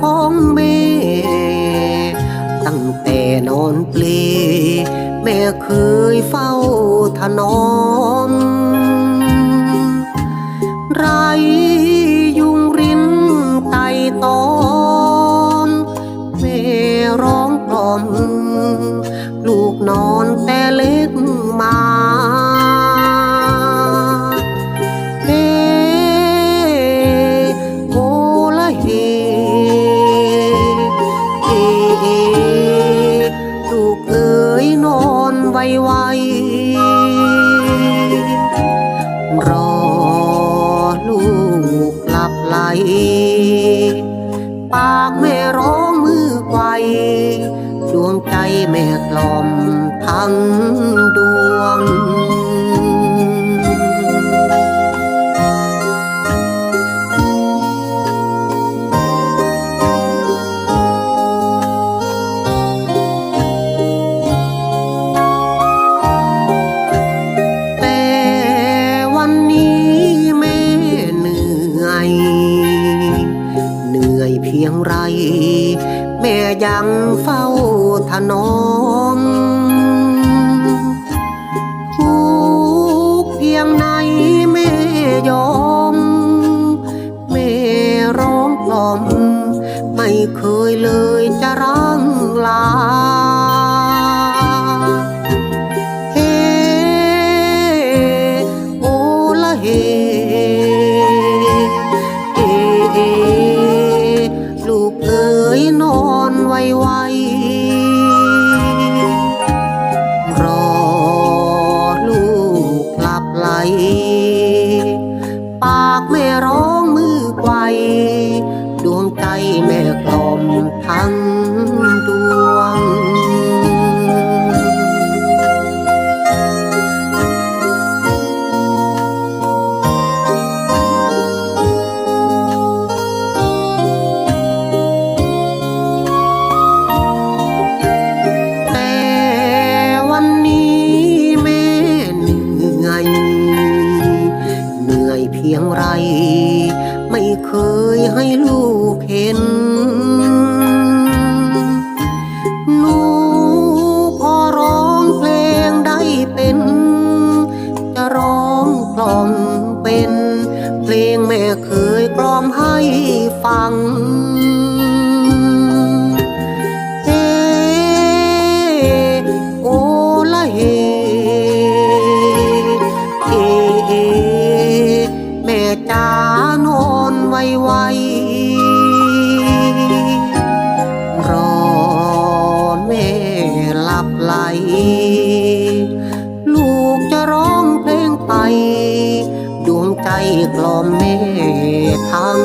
ของแม่ ตั้งแต่นอนปลี แม่เคยเฝ้าถนอม ไรยุงริมไตตอ ไว้ รอลูกหลับไหล ปากแม่ร้องมือไกวดวงใจแม่กล่อมทัง พียงไร แม่ยังเฝ้าทะนอง พียงไร ไม่เคยให้ลูกเห็น หนูพอร้องเพลงได้เป็น จะร้องกล่อมเป็น เพลงแม่เคยกล่อมให้ฟังเอ ไวรอนไม่หลับไหล ลูกจะร้องเพลงไป ดวงใจกล่อมแม่ทั้ง